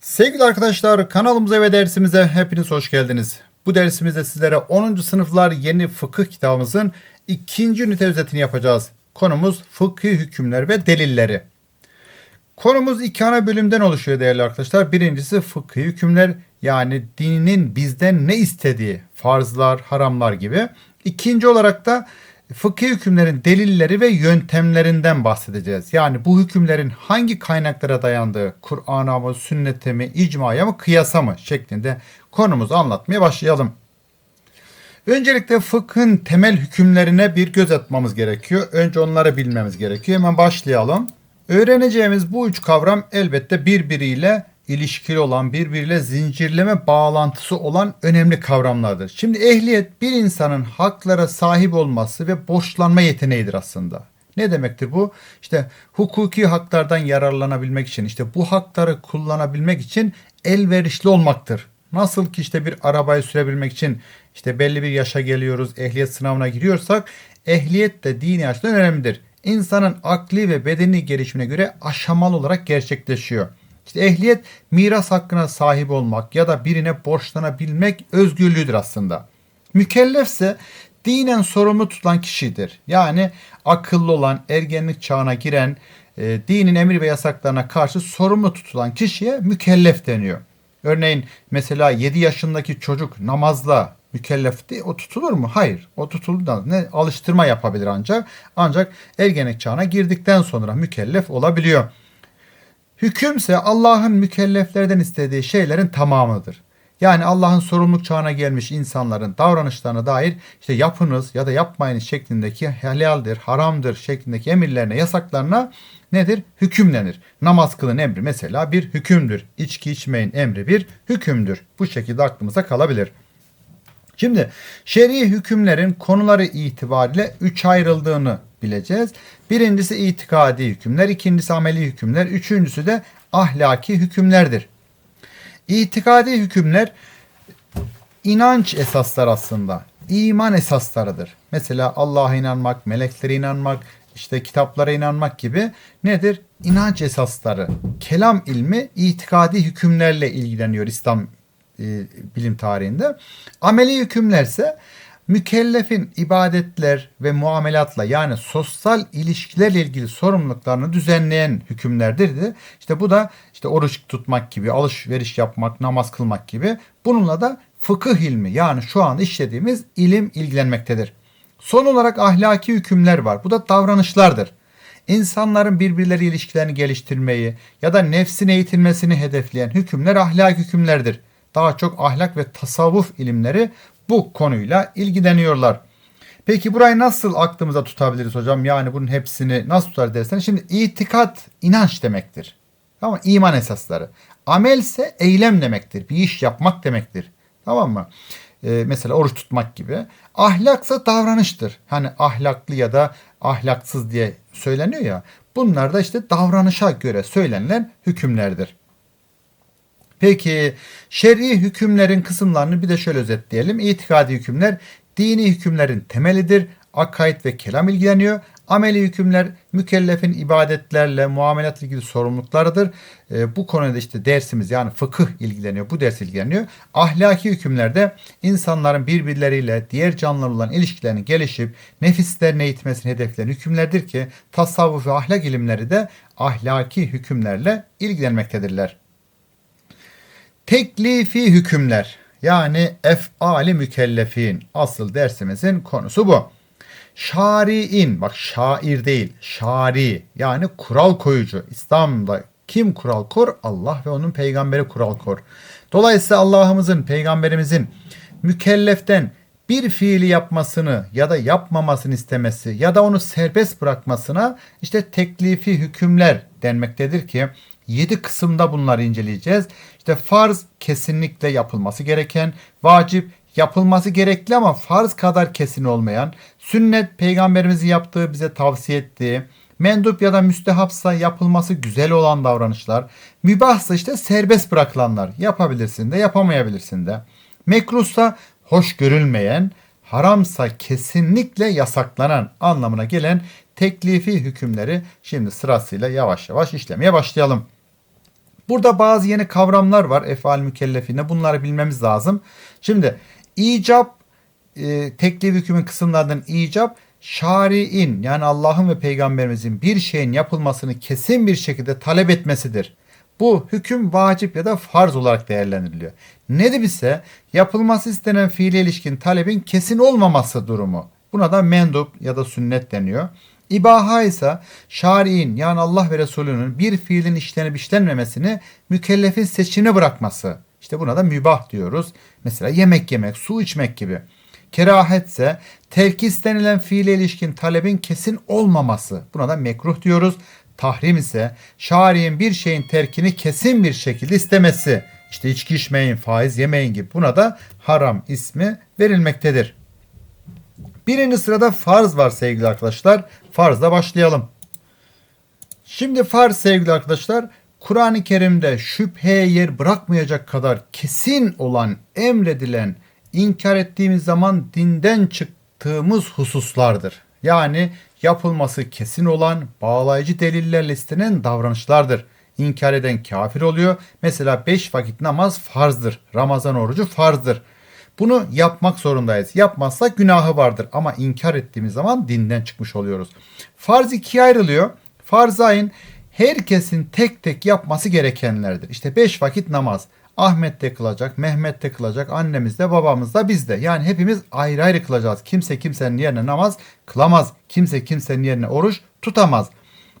Sevgili arkadaşlar kanalımıza ve dersimize hepiniz hoş geldiniz. Bu dersimizde sizlere 10. sınıflar yeni fıkıh kitabımızın ikinci ünite özetini yapacağız. Konumuz fıkhi hükümler ve delilleri. Konumuz iki ana bölümden oluşuyor değerli arkadaşlar. Birincisi fıkhi hükümler yani dinin bizden ne istediği farzlar, haramlar gibi. İkinci olarak da fıkhi hükümlerin delilleri ve yöntemlerinden bahsedeceğiz. Yani bu hükümlerin hangi kaynaklara dayandığı, Kur'an'a mı, sünnete mi, icmaya mı, kıyasa mı şeklinde konumuzu anlatmaya başlayalım. Öncelikle fıkhın temel hükümlerine bir göz atmamız gerekiyor. Önce onları bilmemiz gerekiyor. Hemen başlayalım. Öğreneceğimiz bu üç kavram elbette birbiriyle ilişkili olan, birbiriyle zincirleme bağlantısı olan önemli kavramlardır. Şimdi ehliyet bir insanın haklara sahip olması ve borçlanma yeteneğidir aslında. Ne demektir bu? İşte hukuki haklardan yararlanabilmek için, işte bu hakları kullanabilmek için elverişli olmaktır. Nasıl ki işte bir arabayı sürebilmek için işte belli bir yaşa geliyoruz, ehliyet sınavına giriyorsak ehliyet de dini açıdan önemlidir. İnsanın akli ve bedeni gelişimine göre aşamalı olarak gerçekleşiyor. İşte ehliyet miras hakkına sahip olmak ya da birine borçlanabilmek özgürlüğüdür aslında. Mükellefse dinen sorumlu tutulan kişidir. Yani akıllı olan, ergenlik çağına giren, e, dinin emir ve yasaklarına karşı sorumlu tutulan kişiye mükellef deniyor. Örneğin mesela 7 yaşındaki çocuk namazla mükellef değil, o tutulur mu? Hayır. O tutulur ne alıştırma yapabilir ancak. Ancak ergenlik çağına girdikten sonra mükellef olabiliyor. Hükümse Allah'ın mükelleflerden istediği şeylerin tamamıdır. Yani Allah'ın sorumluluk çağına gelmiş insanların davranışlarına dair işte yapınız ya da yapmayınız şeklindeki helaldir, haramdır şeklindeki emirlerine, yasaklarına nedir? Hüküm denir. Namaz kılın emri mesela bir hükümdür. İçki içmeyin emri bir hükümdür. Bu şekilde aklımıza kalabilir. Şimdi şer'i hükümlerin konuları itibariyle üç ayrıldığını bileceğiz. Birincisi itikadi hükümler, ikincisi ameli hükümler, üçüncüsü de ahlaki hükümlerdir. İtikadi hükümler inanç esaslar aslında. iman esaslarıdır. Mesela Allah'a inanmak, meleklere inanmak, işte kitaplara inanmak gibi nedir? İnanç esasları. Kelam ilmi itikadi hükümlerle ilgileniyor İslam e, bilim tarihinde. Ameli hükümlerse mükellefin ibadetler ve muamelatla yani sosyal ilişkilerle ilgili sorumluluklarını düzenleyen hükümlerdir. De. İşte bu da işte oruç tutmak gibi, alışveriş yapmak, namaz kılmak gibi. Bununla da fıkıh ilmi yani şu an işlediğimiz ilim ilgilenmektedir. Son olarak ahlaki hükümler var. Bu da davranışlardır. İnsanların birbirleri ilişkilerini geliştirmeyi ya da nefsin eğitilmesini hedefleyen hükümler ahlak hükümlerdir. Daha çok ahlak ve tasavvuf ilimleri bu konuyla ilgileniyorlar. Peki burayı nasıl aklımıza tutabiliriz hocam? Yani bunun hepsini nasıl tutar dersen şimdi itikat inanç demektir. Tamam iman esasları. Amel ise eylem demektir. Bir iş yapmak demektir. Tamam mı? Ee, mesela oruç tutmak gibi. Ahlaksa davranıştır. Hani ahlaklı ya da ahlaksız diye söyleniyor ya. Bunlar da işte davranışa göre söylenilen hükümlerdir. Peki şer'i hükümlerin kısımlarını bir de şöyle özetleyelim. İtikadi hükümler dini hükümlerin temelidir. Akaid ve kelam ilgileniyor. Ameli hükümler mükellefin ibadetlerle, muamelatla ilgili sorumluluklarıdır. E, bu konuda işte dersimiz yani fıkıh ilgileniyor. Bu ders ilgileniyor. Ahlaki hükümlerde insanların birbirleriyle diğer canlılarla olan ilişkilerinin gelişip nefislerini eğitmesini hedefleyen hükümlerdir ki tasavvuf ve ahlak ilimleri de ahlaki hükümlerle ilgilenmektedirler. Teklifi hükümler yani efali mükellefin asıl dersimizin konusu bu. Şari'in bak şair değil şari yani kural koyucu İslam'da kim kural kor? Allah ve onun peygamberi kural kor. Dolayısıyla Allah'ımızın peygamberimizin mükelleften bir fiili yapmasını ya da yapmamasını istemesi ya da onu serbest bırakmasına işte teklifi hükümler denmektedir ki 7 kısımda bunları inceleyeceğiz. İşte farz kesinlikle yapılması gereken, vacip yapılması gerekli ama farz kadar kesin olmayan, sünnet peygamberimizin yaptığı bize tavsiye ettiği, mendup ya da müstehapsa yapılması güzel olan davranışlar, mübahsa işte serbest bırakılanlar yapabilirsin de yapamayabilirsin de. Mekruhsa hoş görülmeyen, haramsa kesinlikle yasaklanan anlamına gelen teklifi hükümleri şimdi sırasıyla yavaş yavaş işlemeye başlayalım. Burada bazı yeni kavramlar var efal mükellefinde. Bunları bilmemiz lazım. Şimdi icap e, teklif hükmün kısımlarından icap şari'in yani Allah'ın ve peygamberimizin bir şeyin yapılmasını kesin bir şekilde talep etmesidir. Bu hüküm vacip ya da farz olarak değerlendiriliyor. Nedip ise yapılması istenen fiile ilişkin talebin kesin olmaması durumu. Buna da mendup ya da sünnet deniyor. İbaha ise şari'in yani Allah ve Resulünün bir fiilin işlenip işlenmemesini mükellefin seçimine bırakması. İşte buna da mübah diyoruz. Mesela yemek yemek, su içmek gibi. Kerahetse terk istenilen fiile ilişkin talebin kesin olmaması. Buna da mekruh diyoruz. Tahrim ise şari'in bir şeyin terkini kesin bir şekilde istemesi. İşte içki içmeyin, faiz yemeyin gibi. Buna da haram ismi verilmektedir. Birinci sırada farz var sevgili arkadaşlar. Farzla başlayalım. Şimdi farz sevgili arkadaşlar Kur'an-ı Kerim'de şüpheye yer bırakmayacak kadar kesin olan, emredilen, inkar ettiğimiz zaman dinden çıktığımız hususlardır. Yani yapılması kesin olan, bağlayıcı delillerle istenen davranışlardır. İnkar eden kafir oluyor. Mesela 5 vakit namaz farzdır. Ramazan orucu farzdır. Bunu yapmak zorundayız. Yapmazsak günahı vardır ama inkar ettiğimiz zaman dinden çıkmış oluyoruz. Farz ikiye ayrılıyor. Farz ayın herkesin tek tek yapması gerekenlerdir. İşte beş vakit namaz. Ahmet de kılacak, Mehmet de kılacak, annemiz de, babamız da biz de. Yani hepimiz ayrı ayrı kılacağız. Kimse kimsenin yerine namaz kılamaz. Kimse kimsenin yerine oruç tutamaz.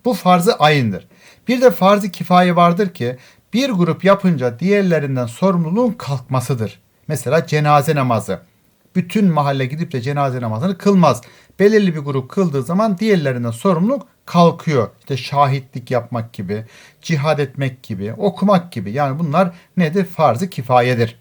Bu farzı ayındır. Bir de farz-ı kifaye vardır ki bir grup yapınca diğerlerinden sorumluluğun kalkmasıdır. Mesela cenaze namazı. Bütün mahalle gidip de cenaze namazını kılmaz. Belirli bir grup kıldığı zaman diğerlerinden sorumluluk kalkıyor. İşte şahitlik yapmak gibi, cihad etmek gibi, okumak gibi. Yani bunlar nedir? Farz-ı kifayedir.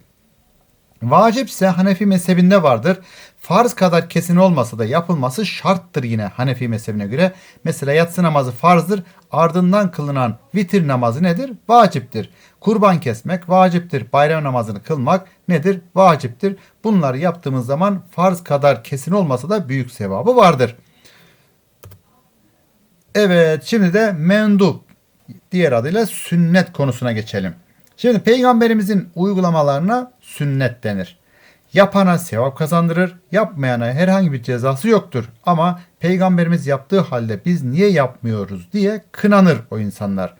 Vacip ise Hanefi mezhebinde vardır. Farz kadar kesin olmasa da yapılması şarttır yine Hanefi mezhebine göre. Mesela yatsı namazı farzdır. Ardından kılınan vitir namazı nedir? Vaciptir. Kurban kesmek vaciptir. Bayram namazını kılmak nedir? Vaciptir. Bunları yaptığımız zaman farz kadar kesin olmasa da büyük sevabı vardır. Evet şimdi de mendup diğer adıyla sünnet konusuna geçelim. Şimdi peygamberimizin uygulamalarına sünnet denir. Yapana sevap kazandırır, yapmayana herhangi bir cezası yoktur. Ama peygamberimiz yaptığı halde biz niye yapmıyoruz diye kınanır o insanlar.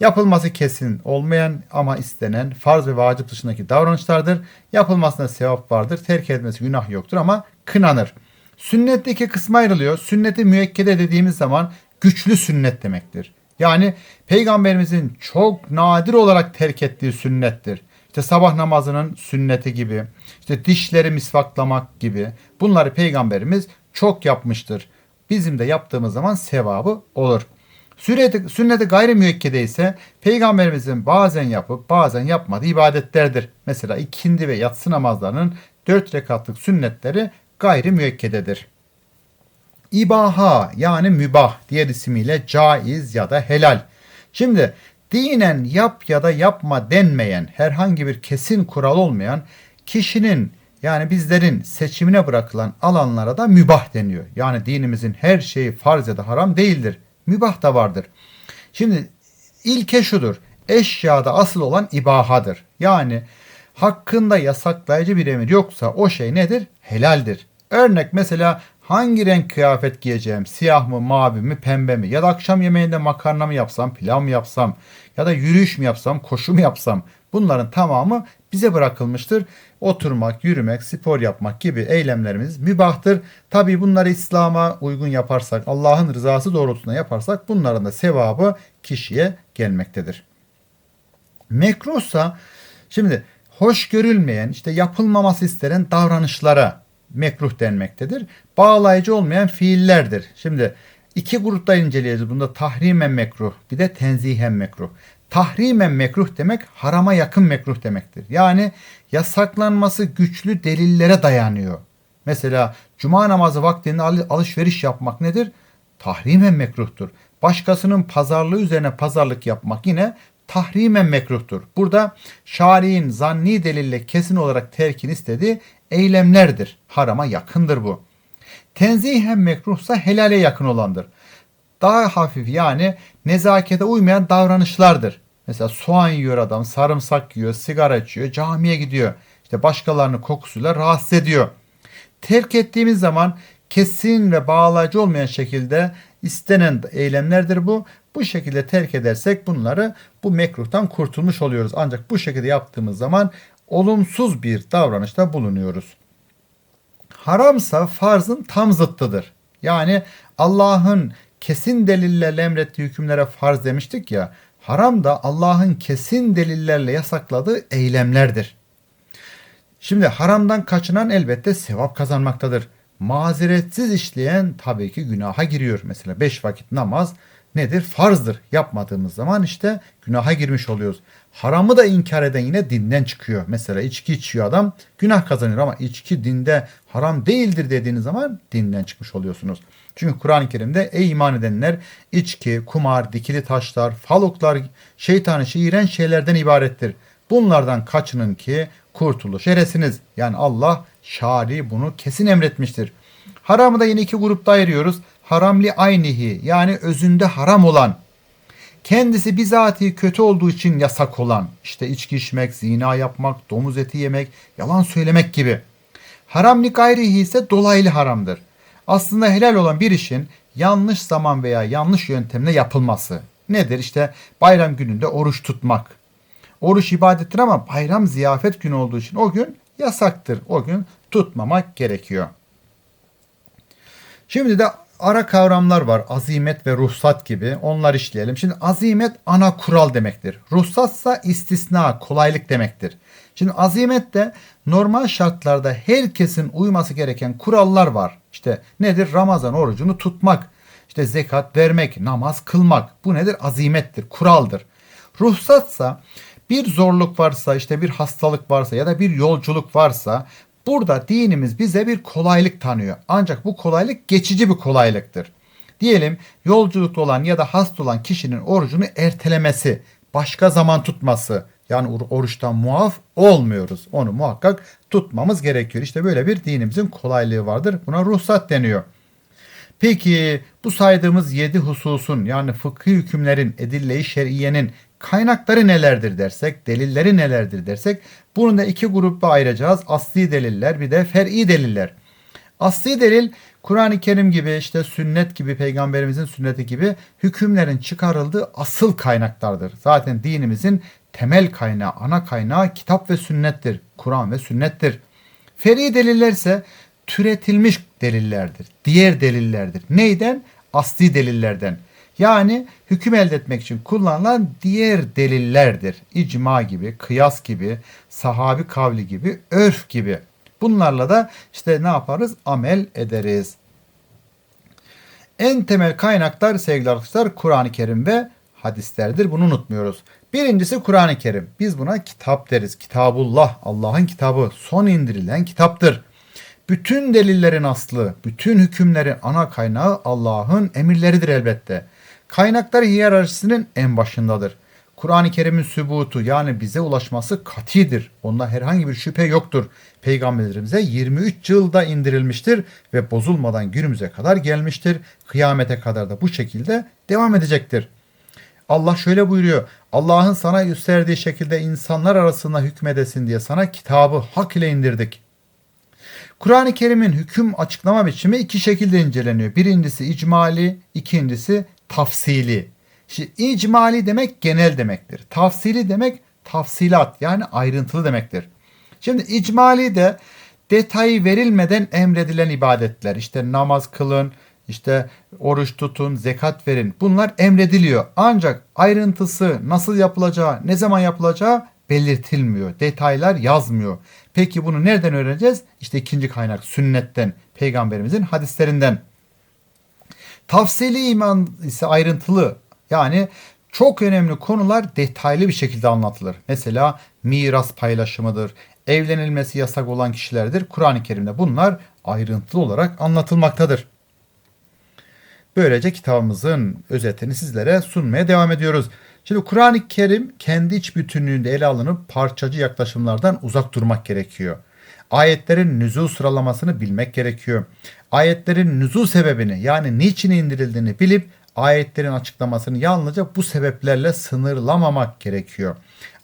Yapılması kesin olmayan ama istenen farz ve vacip dışındaki davranışlardır. Yapılmasına sevap vardır, terk etmesi günah yoktur ama kınanır. Sünnetteki kısma ayrılıyor. Sünneti müekkede dediğimiz zaman güçlü sünnet demektir. Yani peygamberimizin çok nadir olarak terk ettiği sünnettir. İşte sabah namazının sünneti gibi, işte dişleri misvaklamak gibi bunları peygamberimiz çok yapmıştır. Bizim de yaptığımız zaman sevabı olur. Sünneti, sünneti gayri müekkede ise peygamberimizin bazen yapıp bazen yapmadığı ibadetlerdir. Mesela ikindi ve yatsı namazlarının dört rekatlık sünnetleri gayri müekkededir. İbaha yani mübah diğer ismiyle caiz ya da helal. Şimdi dinen yap ya da yapma denmeyen herhangi bir kesin kural olmayan kişinin yani bizlerin seçimine bırakılan alanlara da mübah deniyor. Yani dinimizin her şeyi farz ya da haram değildir. Mübah da vardır. Şimdi ilke şudur. Eşyada asıl olan ibahadır. Yani hakkında yasaklayıcı bir emir yoksa o şey nedir? Helaldir. Örnek mesela hangi renk kıyafet giyeceğim? Siyah mı, mavi mi, pembe mi? Ya da akşam yemeğinde makarna mı yapsam, pilav mı yapsam? Ya da yürüyüş mü yapsam, koşu mu yapsam? Bunların tamamı bize bırakılmıştır. Oturmak, yürümek, spor yapmak gibi eylemlerimiz mübahtır. Tabi bunları İslam'a uygun yaparsak, Allah'ın rızası doğrultusunda yaparsak bunların da sevabı kişiye gelmektedir. Mekruhsa şimdi hoş görülmeyen, işte yapılmaması istenen davranışlara mekruh denmektedir. Bağlayıcı olmayan fiillerdir. Şimdi iki grupta inceleyeceğiz. Bunda tahrimen mekruh bir de tenzihen mekruh. Tahrimen mekruh demek harama yakın mekruh demektir. Yani yasaklanması güçlü delillere dayanıyor. Mesela cuma namazı vaktinde alışveriş yapmak nedir? Tahrimen mekruhtur. Başkasının pazarlığı üzerine pazarlık yapmak yine tahrimen mekruhtur. Burada şari'in zanni delille kesin olarak terkin istediği eylemlerdir. Harama yakındır bu. Tenzihen mekruhsa helale yakın olandır. Daha hafif yani nezakete uymayan davranışlardır. Mesela soğan yiyor adam, sarımsak yiyor, sigara içiyor, camiye gidiyor. İşte başkalarının kokusuyla rahatsız ediyor. Terk ettiğimiz zaman kesin ve bağlayıcı olmayan şekilde istenen eylemlerdir bu. Bu şekilde terk edersek bunları bu mekruhtan kurtulmuş oluyoruz. Ancak bu şekilde yaptığımız zaman olumsuz bir davranışta bulunuyoruz. Haramsa farzın tam zıttıdır. Yani Allah'ın kesin delillerle emrettiği hükümlere farz demiştik ya. Haram da Allah'ın kesin delillerle yasakladığı eylemlerdir. Şimdi haramdan kaçınan elbette sevap kazanmaktadır. Mazeretsiz işleyen tabii ki günaha giriyor. Mesela beş vakit namaz nedir? Farzdır. Yapmadığımız zaman işte günaha girmiş oluyoruz. Haramı da inkar eden yine dinden çıkıyor. Mesela içki içiyor adam günah kazanıyor ama içki dinde haram değildir dediğiniz zaman dinden çıkmış oluyorsunuz. Çünkü Kur'an-ı Kerim'de ey iman edenler içki, kumar, dikili taşlar, faloklar, şeytan işi iğrenç şeylerden ibarettir. Bunlardan kaçının ki kurtuluş eresiniz. Yani Allah şari bunu kesin emretmiştir. Haramı da yine iki grupta ayırıyoruz. Haramli aynihi yani özünde haram olan kendisi bizatihi kötü olduğu için yasak olan işte içki içmek, zina yapmak, domuz eti yemek, yalan söylemek gibi. Haramli gayrihi ise dolaylı haramdır. Aslında helal olan bir işin yanlış zaman veya yanlış yöntemle yapılması. Nedir? İşte bayram gününde oruç tutmak. Oruç ibadettir ama bayram ziyafet günü olduğu için o gün yasaktır. O gün tutmamak gerekiyor. Şimdi de ara kavramlar var. Azimet ve ruhsat gibi. Onlar işleyelim. Şimdi azimet ana kural demektir. Ruhsatsa istisna, kolaylık demektir. Şimdi azimet de normal şartlarda herkesin uyması gereken kurallar var. İşte nedir? Ramazan orucunu tutmak, işte zekat vermek, namaz kılmak. Bu nedir? Azimettir, kuraldır. Ruhsatsa bir zorluk varsa, işte bir hastalık varsa ya da bir yolculuk varsa Burada dinimiz bize bir kolaylık tanıyor. Ancak bu kolaylık geçici bir kolaylıktır. Diyelim yolculukta olan ya da hasta olan kişinin orucunu ertelemesi, başka zaman tutması. Yani oruçtan muaf olmuyoruz. Onu muhakkak tutmamız gerekiyor. İşte böyle bir dinimizin kolaylığı vardır. Buna ruhsat deniyor. Peki bu saydığımız yedi hususun yani fıkhi hükümlerin, edille-i şer'iyenin kaynakları nelerdir dersek, delilleri nelerdir dersek bunu da iki grupta ayıracağız. Asli deliller bir de fer'i deliller. Asli delil Kur'an-ı Kerim gibi işte sünnet gibi peygamberimizin sünneti gibi hükümlerin çıkarıldığı asıl kaynaklardır. Zaten dinimizin temel kaynağı, ana kaynağı kitap ve sünnettir. Kur'an ve sünnettir. Fer'i deliller ise türetilmiş delillerdir. Diğer delillerdir. Neyden? Asli delillerden. Yani hüküm elde etmek için kullanılan diğer delillerdir. İcma gibi, kıyas gibi, sahabi kavli gibi, örf gibi. Bunlarla da işte ne yaparız? Amel ederiz. En temel kaynaklar sevgili arkadaşlar Kur'an-ı Kerim ve hadislerdir. Bunu unutmuyoruz. Birincisi Kur'an-ı Kerim. Biz buna kitap deriz. Kitabullah, Allah'ın kitabı, son indirilen kitaptır. Bütün delillerin aslı, bütün hükümlerin ana kaynağı Allah'ın emirleridir elbette. Kaynaklar hiyerarşisinin en başındadır. Kur'an-ı Kerim'in sübutu yani bize ulaşması katidir. Onda herhangi bir şüphe yoktur. Peygamberimize 23 yılda indirilmiştir ve bozulmadan günümüze kadar gelmiştir. Kıyamete kadar da bu şekilde devam edecektir. Allah şöyle buyuruyor. Allah'ın sana gösterdiği şekilde insanlar arasında hükmedesin diye sana kitabı hak ile indirdik. Kur'an-ı Kerim'in hüküm açıklama biçimi iki şekilde inceleniyor. Birincisi icmali, ikincisi tafsili. Şimdi icmali demek genel demektir. Tafsili demek tafsilat yani ayrıntılı demektir. Şimdi icmali de detayı verilmeden emredilen ibadetler. İşte namaz kılın, işte oruç tutun, zekat verin. Bunlar emrediliyor. Ancak ayrıntısı nasıl yapılacağı, ne zaman yapılacağı belirtilmiyor. Detaylar yazmıyor. Peki bunu nereden öğreneceğiz? İşte ikinci kaynak sünnetten, peygamberimizin hadislerinden. Tafsili iman ise ayrıntılı. Yani çok önemli konular detaylı bir şekilde anlatılır. Mesela miras paylaşımıdır, evlenilmesi yasak olan kişilerdir. Kur'an-ı Kerim'de bunlar ayrıntılı olarak anlatılmaktadır. Böylece kitabımızın özetini sizlere sunmaya devam ediyoruz. Şimdi Kur'an-ı Kerim kendi iç bütünlüğünde ele alınıp parçacı yaklaşımlardan uzak durmak gerekiyor. Ayetlerin nüzul sıralamasını bilmek gerekiyor. Ayetlerin nüzul sebebini yani niçin indirildiğini bilip ayetlerin açıklamasını yalnızca bu sebeplerle sınırlamamak gerekiyor.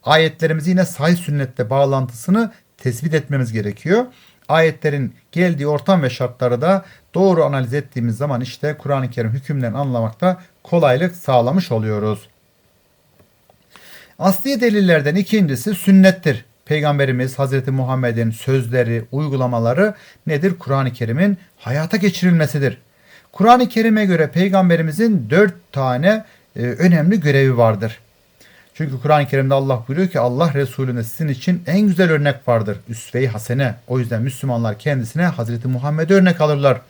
Ayetlerimizi yine sahih sünnette bağlantısını tespit etmemiz gerekiyor. Ayetlerin geldiği ortam ve şartları da doğru analiz ettiğimiz zaman işte Kur'an-ı Kerim hükümlerini anlamakta kolaylık sağlamış oluyoruz. Asli delillerden ikincisi sünnettir. Peygamberimiz Hazreti Muhammed'in sözleri, uygulamaları nedir? Kur'an-ı Kerim'in hayata geçirilmesidir. Kur'an-ı Kerim'e göre peygamberimizin dört tane e, önemli görevi vardır. Çünkü Kur'an-ı Kerim'de Allah buyuruyor ki Allah Resulüne sizin için en güzel örnek vardır. Üsve-i hasene. O yüzden Müslümanlar kendisine Hazreti Muhammed örnek alırlar.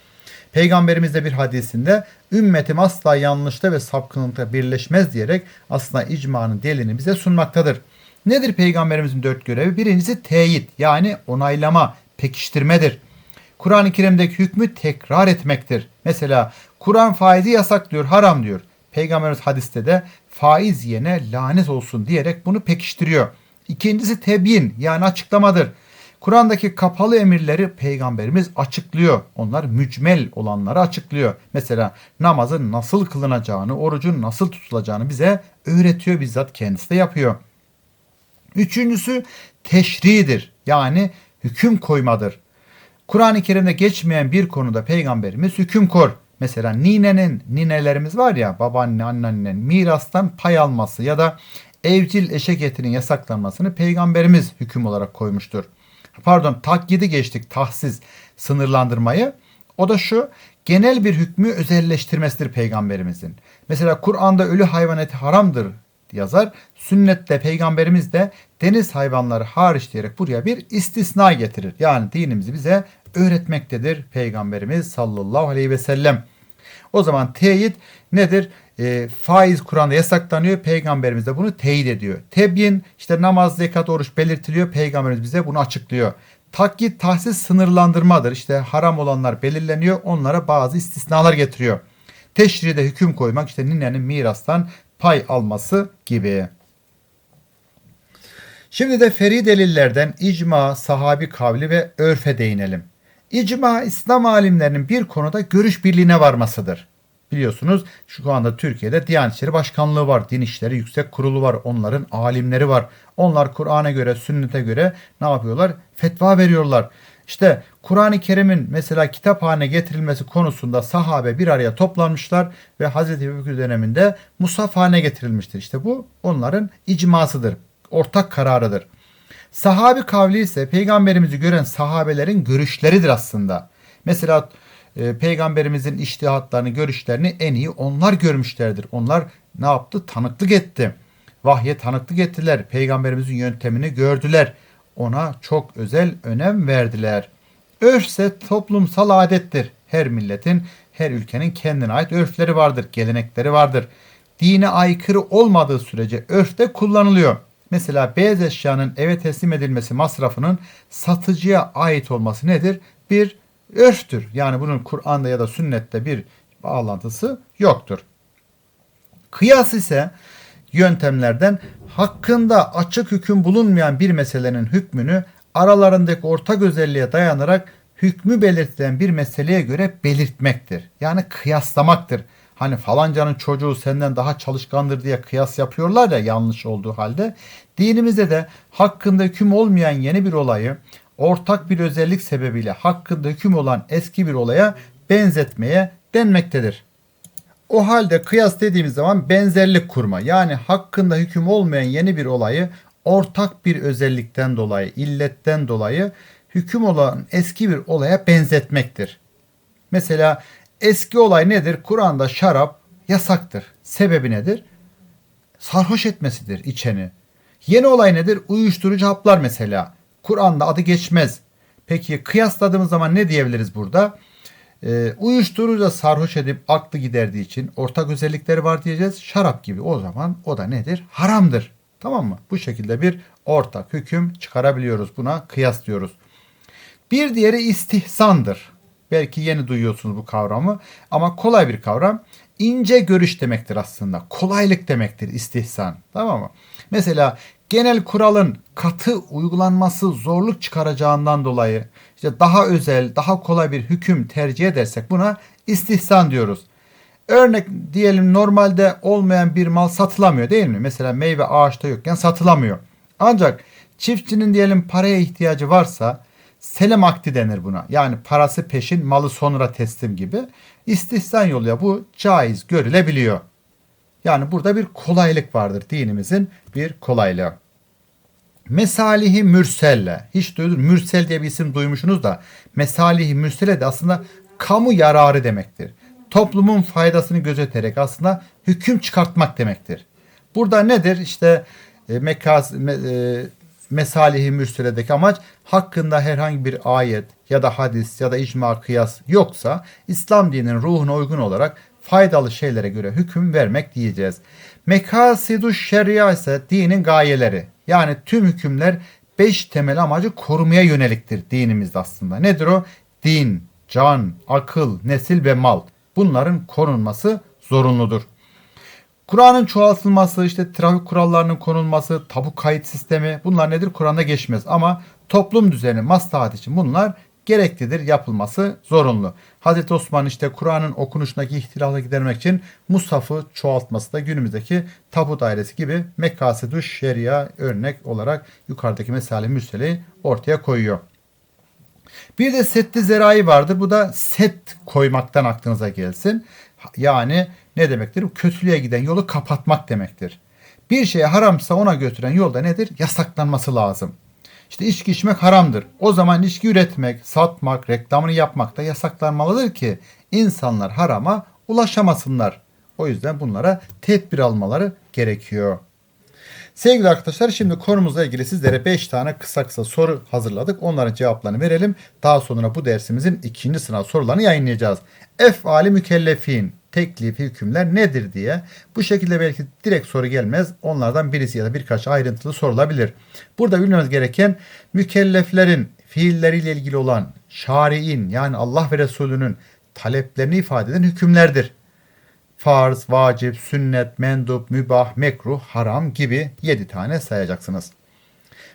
Peygamberimiz de bir hadisinde ümmetim asla yanlışta ve sapkınlıkta birleşmez diyerek aslında icmanın delini bize sunmaktadır. Nedir peygamberimizin dört görevi? Birincisi teyit yani onaylama, pekiştirmedir. Kur'an-ı Kerim'deki hükmü tekrar etmektir. Mesela Kur'an faizi yasaklıyor, haram diyor. Peygamberimiz hadiste de faiz yene lanet olsun diyerek bunu pekiştiriyor. İkincisi tebyin yani açıklamadır. Kur'an'daki kapalı emirleri peygamberimiz açıklıyor. Onlar mücmel olanları açıklıyor. Mesela namazın nasıl kılınacağını, orucun nasıl tutulacağını bize öğretiyor bizzat kendisi de yapıyor. Üçüncüsü teşridir yani hüküm koymadır. Kur'an-ı Kerim'de geçmeyen bir konuda peygamberimiz hüküm kor. Mesela ninenin, ninelerimiz var ya babaanne, anneannenin mirastan pay alması ya da evcil eşek etinin yasaklanmasını peygamberimiz hüküm olarak koymuştur. Pardon takyidi geçtik tahsis sınırlandırmayı. O da şu genel bir hükmü özelleştirmesidir peygamberimizin. Mesela Kur'an'da ölü hayvan eti haramdır yazar. Sünnette peygamberimiz de deniz hayvanları hariç diyerek buraya bir istisna getirir. Yani dinimizi bize öğretmektedir peygamberimiz sallallahu aleyhi ve sellem. O zaman teyit nedir? E, faiz Kur'an'da yasaklanıyor. Peygamberimiz de bunu teyit ediyor. Tebyin işte namaz, zekat, oruç belirtiliyor. Peygamberimiz bize bunu açıklıyor. Takkit, tahsis sınırlandırmadır. İşte haram olanlar belirleniyor. Onlara bazı istisnalar getiriyor. Teşride hüküm koymak işte ninenin mirastan pay alması gibi. Şimdi de feri delillerden icma, sahabi kavli ve örfe değinelim. İcma İslam alimlerinin bir konuda görüş birliğine varmasıdır. Biliyorsunuz şu anda Türkiye'de Diyanet İşleri Başkanlığı var, Din İşleri Yüksek Kurulu var, onların alimleri var. Onlar Kur'an'a göre, sünnete göre ne yapıyorlar? Fetva veriyorlar. İşte Kur'an-ı Kerim'in mesela kitap haline getirilmesi konusunda sahabe bir araya toplanmışlar ve Hazreti Ebubekir döneminde musaf haline getirilmiştir. İşte bu onların icmasıdır, ortak kararıdır. Sahabi kavli ise peygamberimizi gören sahabelerin görüşleridir aslında. Mesela e, peygamberimizin iştihatlarını, görüşlerini en iyi onlar görmüşlerdir. Onlar ne yaptı? Tanıklık etti. Vahye tanıklık ettiler. Peygamberimizin yöntemini gördüler. Ona çok özel önem verdiler. Örf ise toplumsal adettir. Her milletin, her ülkenin kendine ait örfleri vardır, gelenekleri vardır. Dine aykırı olmadığı sürece örf de kullanılıyor. Mesela beyaz eşyanın eve teslim edilmesi masrafının satıcıya ait olması nedir? Bir örftür. Yani bunun Kur'an'da ya da sünnette bir bağlantısı yoktur. Kıyas ise yöntemlerden hakkında açık hüküm bulunmayan bir meselenin hükmünü aralarındaki ortak özelliğe dayanarak hükmü belirtilen bir meseleye göre belirtmektir. Yani kıyaslamaktır. Hani falancanın çocuğu senden daha çalışkandır diye kıyas yapıyorlar ya yanlış olduğu halde. Dinimizde de hakkında hüküm olmayan yeni bir olayı ortak bir özellik sebebiyle hakkında hüküm olan eski bir olaya benzetmeye denmektedir. O halde kıyas dediğimiz zaman benzerlik kurma yani hakkında hüküm olmayan yeni bir olayı ortak bir özellikten dolayı, illetten dolayı hüküm olan eski bir olaya benzetmektir. Mesela eski olay nedir? Kur'an'da şarap yasaktır. Sebebi nedir? Sarhoş etmesidir içeni. Yeni olay nedir? Uyuşturucu haplar mesela. Kur'an'da adı geçmez. Peki kıyasladığımız zaman ne diyebiliriz burada? Ee, uyuşturucu da sarhoş edip aklı giderdiği için ortak özellikleri var diyeceğiz. Şarap gibi o zaman o da nedir? Haramdır. Tamam mı? Bu şekilde bir ortak hüküm çıkarabiliyoruz. Buna kıyas diyoruz. Bir diğeri istihsandır. Belki yeni duyuyorsunuz bu kavramı ama kolay bir kavram. İnce görüş demektir aslında. Kolaylık demektir istihsan. Tamam mı? Mesela genel kuralın katı uygulanması zorluk çıkaracağından dolayı işte daha özel, daha kolay bir hüküm tercih edersek buna istihsan diyoruz. Örnek diyelim normalde olmayan bir mal satılamıyor değil mi? Mesela meyve ağaçta yokken satılamıyor. Ancak çiftçinin diyelim paraya ihtiyacı varsa selam akdi denir buna. Yani parası peşin malı sonra teslim gibi. İstihsan yoluyla bu caiz görülebiliyor. Yani burada bir kolaylık vardır dinimizin bir kolaylığı. Mesalihi mürselle. Hiç duydunuz mürsel diye bir isim duymuşsunuz da mesalihi mürsele de aslında kamu yararı demektir. Toplumun faydasını gözeterek aslında hüküm çıkartmak demektir. Burada nedir? İşte e, mekaz, me, e, mesalihi mürseledeki amaç hakkında herhangi bir ayet ya da hadis ya da icma kıyas yoksa İslam dininin ruhuna uygun olarak faydalı şeylere göre hüküm vermek diyeceğiz. Mekasidu şeria ise dinin gayeleri. Yani tüm hükümler beş temel amacı korumaya yöneliktir dinimizde aslında. Nedir o? Din, can, akıl, nesil ve mal. Bunların korunması zorunludur. Kur'an'ın çoğaltılması, işte trafik kurallarının konulması, tabu kayıt sistemi bunlar nedir? Kur'an'da geçmez ama toplum düzeni, maslahat için bunlar gereklidir, yapılması zorunlu. Hazreti Osman işte Kur'an'ın okunuşundaki ihtilafı gidermek için Mushaf'ı çoğaltması da günümüzdeki tabu dairesi gibi mekasidü şeria örnek olarak yukarıdaki mesale müseleyi ortaya koyuyor. Bir de setti zerai vardır. Bu da set koymaktan aklınıza gelsin. Yani ne demektir? Kötülüğe giden yolu kapatmak demektir. Bir şeye haramsa ona götüren yolda nedir? Yasaklanması lazım. İşte içki içmek haramdır. O zaman içki üretmek, satmak, reklamını yapmak da yasaklanmalıdır ki insanlar harama ulaşamasınlar. O yüzden bunlara tedbir almaları gerekiyor. Sevgili arkadaşlar şimdi konumuzla ilgili sizlere 5 tane kısa kısa soru hazırladık. Onların cevaplarını verelim. Daha sonra bu dersimizin ikinci sınav sorularını yayınlayacağız. Efali mükellefin teklifi hükümler nedir diye. Bu şekilde belki direkt soru gelmez. Onlardan birisi ya da birkaç ayrıntılı sorulabilir. Burada bilmemiz gereken mükelleflerin fiilleriyle ilgili olan şari'in yani Allah ve Resulünün taleplerini ifade eden hükümlerdir farz, vacip, sünnet, mendup, mübah, mekruh, haram gibi 7 tane sayacaksınız.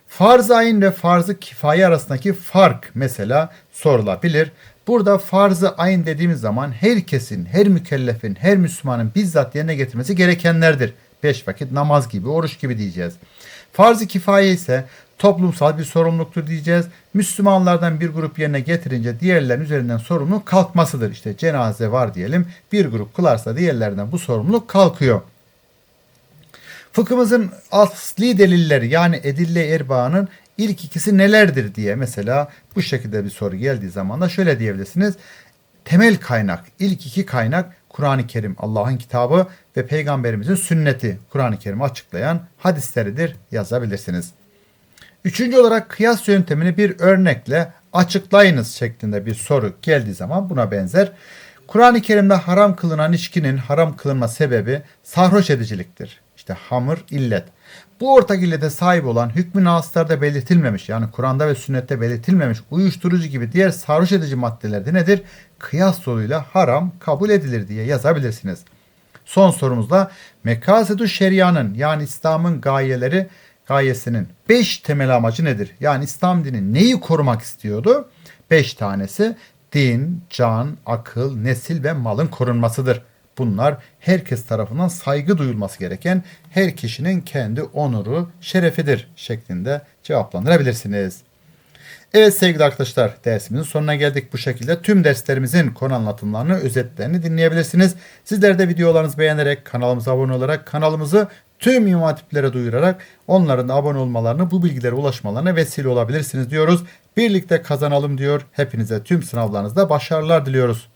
Farz-ı ayn ve farz-ı kifaye arasındaki fark mesela sorulabilir. Burada farz-ı ayn dediğimiz zaman herkesin, her mükellefin, her Müslümanın bizzat yerine getirmesi gerekenlerdir. Beş vakit namaz gibi, oruç gibi diyeceğiz. Farz-ı kifaye ise toplumsal bir sorumluluktur diyeceğiz. Müslümanlardan bir grup yerine getirince diğerlerin üzerinden sorumluluk kalkmasıdır. İşte cenaze var diyelim. Bir grup kılarsa diğerlerinden bu sorumluluk kalkıyor. Fıkhımızın asli delilleri yani edille erbağının ilk ikisi nelerdir diye mesela bu şekilde bir soru geldiği zaman da şöyle diyebilirsiniz. Temel kaynak, ilk iki kaynak Kur'an-ı Kerim, Allah'ın kitabı ve peygamberimizin sünneti Kur'an-ı Kerim'i açıklayan hadisleridir yazabilirsiniz. Üçüncü olarak kıyas yöntemini bir örnekle açıklayınız şeklinde bir soru geldiği zaman buna benzer. Kur'an-ı Kerim'de haram kılınan içkinin haram kılınma sebebi sarhoş ediciliktir. İşte hamur illet. Bu ortak illete sahip olan hükmü naslarda belirtilmemiş yani Kur'an'da ve sünnette belirtilmemiş uyuşturucu gibi diğer sarhoş edici maddelerde nedir? Kıyas yoluyla haram kabul edilir diye yazabilirsiniz. Son sorumuzda mekasedu şerianın yani İslam'ın gayeleri gayesinin 5 temel amacı nedir? Yani İslam dini neyi korumak istiyordu? 5 tanesi din, can, akıl, nesil ve malın korunmasıdır. Bunlar herkes tarafından saygı duyulması gereken her kişinin kendi onuru, şerefidir şeklinde cevaplandırabilirsiniz. Evet sevgili arkadaşlar dersimizin sonuna geldik. Bu şekilde tüm derslerimizin konu anlatımlarını, özetlerini dinleyebilirsiniz. Sizler de videolarınızı beğenerek, kanalımıza abone olarak, kanalımızı tüm imam duyurarak onların abone olmalarını, bu bilgilere ulaşmalarına vesile olabilirsiniz diyoruz. Birlikte kazanalım diyor. Hepinize tüm sınavlarınızda başarılar diliyoruz.